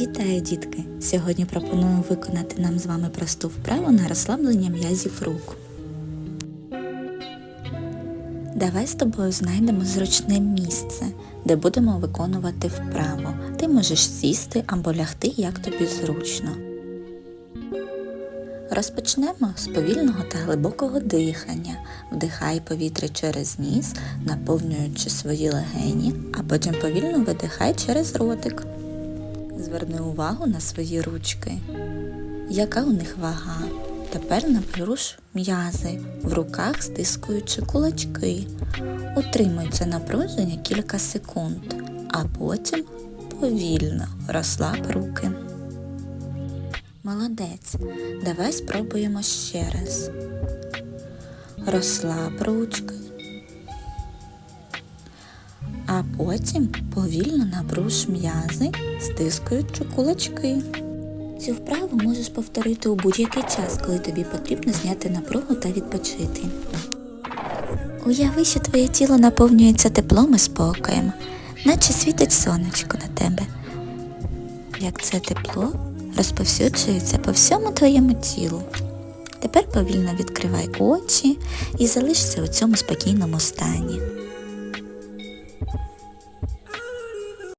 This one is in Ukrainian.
Вітаю, дітки! Сьогодні пропоную виконати нам з вами просту вправу на розслаблення м'язів рук. Давай з тобою знайдемо зручне місце, де будемо виконувати вправу. Ти можеш сісти або лягти, як тобі зручно. Розпочнемо з повільного та глибокого дихання. Вдихай повітря через ніс, наповнюючи свої легені, а потім повільно видихай через ротик. Зверни увагу на свої ручки. Яка у них вага? Тепер напруж м'язи, в руках стискуючи кулачки. Утримуй це напруження кілька секунд, а потім повільно розслаб руки. Молодець. Давай спробуємо ще раз. Розслаб ручки. А потім повільно напруж м'язи, стискуючи кулачки. Цю вправу можеш повторити у будь-який час, коли тобі потрібно зняти напругу та відпочити. Уяви, що твоє тіло наповнюється теплом і спокоєм, наче світить сонечко на тебе. Як це тепло розповсюджується по всьому твоєму тілу. Тепер повільно відкривай очі і залишся у цьому спокійному стані.